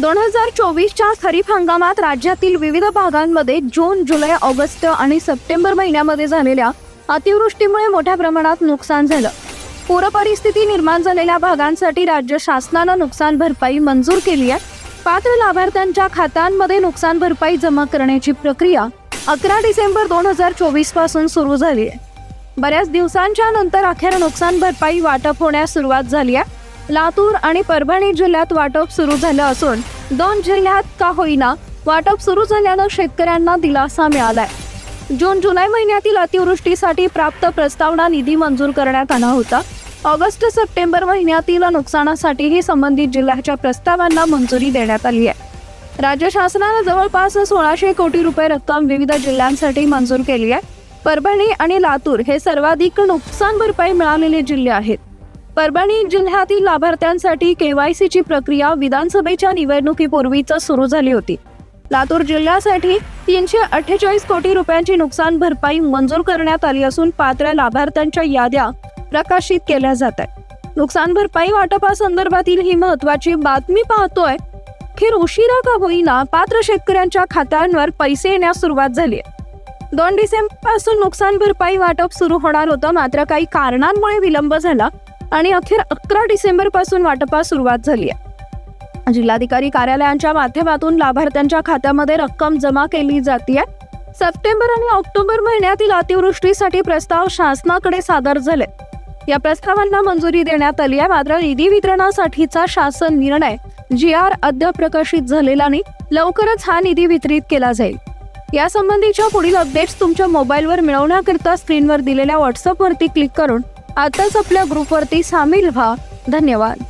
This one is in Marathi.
दोन हजार चोवीसच्या खरीप हंगामात राज्यातील विविध भागांमध्ये जून जुलै ऑगस्ट आणि सप्टेंबर महिन्यामध्ये झालेल्या अतिवृष्टीमुळे मोठ्या प्रमाणात नुकसान झालं. पूरपरिस्थिती निर्माण झालेल्या भागांसाठी राज्य शासनानं नुकसान भरपाई मंजूर केली आहे. पात्र लाभार्थ्यांच्या खात्यांमध्ये नुकसान भरपाई जमा करण्याची प्रक्रिया अकरा डिसेंबर दोन हजार चोवीसपासून सुरू झाली आहे. बऱ्याच दिवसांच्या नंतर अखेर नुकसान भरपाई वाटप होण्यास सुरुवात झाली आहे. लातूर आणि परभणी जिल्ह्यात वाटप सुरू झालं असून दोन जिल्ह्यात का होईना वाटप सुरू झाल्यानं शेतकऱ्यांना दिलासा मिळालाय. जून जुलै महिन्यातील अतिवृष्टीसाठी प्राप्त प्रस्तावना निधी मंजूर करण्यात आला होता. ऑगस्ट सप्टेंबर महिन्यातील नुकसानासाठीही संबंधित जिल्ह्याच्या प्रस्तावांना मंजुरी देण्यात आली आहे. राज्य शासनानं जवळपास सोळाशे कोटी रुपये रक्कम विविध जिल्ह्यांसाठी मंजूर केली आहे. परभणी आणि लातूर हे सर्वाधिक नुकसान भरपाई मिळालेले जिल्हे आहेत. परभणी जिल्ह्यातील लाभार्थ्यांसाठी केवायसीची प्रक्रिया विधानसभेच्या निवडणुकीपूर्वीच सुरू झाली होती. लातूर जिल्ह्यासाठी तीनशे अठ्ठेचाळीस कोटी रुपयांची नुकसान भरपाई मंजूर करण्यात आली असून पात्र लाभार्थ्यांच्या याद्या प्रकाशित केल्या जात आहेत. नुकसान भरपाई वाटपासंदर्भातील ही महत्वाची बातमी पाहतोय. अखेर उशिरा का होईना पात्र शेतकऱ्यांच्या खात्यांवर पैसे येण्यास सुरुवात झाली आहे. दोन डिसेंबरपासून नुकसान भरपाई वाटप सुरू होणार होतं मात्र काही कारणांमुळे विलंब झाला. आणि अखेर अकरा डिसेंबरपासून वाटपास सुरुवात झाली आहे. जिल्हाधिकारी कार्यालयांच्या माध्यमातून लाभार्थ्यांच्या खात्यामध्ये रक्कम जमा केली जाते सप्टेंबर आणि ऑक्टोबर महिन्यातील अतिवृष्टीसाठी प्रस्ताव शासनाकडे सादर झाले. या प्रस्तावांना मंजुरी देण्यात आली आहे. मात्र निधी वितरणासाठीचा शासन निर्णय जी आर अद्याप प्रकाशित झालेला नाही. लवकरच हा निधी वितरित केला जाईल. यासंबंधीच्या पुढील अपडेट्स तुमच्या मोबाईलवर मिळवण्याकरता स्क्रीनवर दिलेल्या व्हॉट्सअपवरती क्लिक करून आताच आपल्या ग्रुपवरती सामील व्हा. धन्यवाद.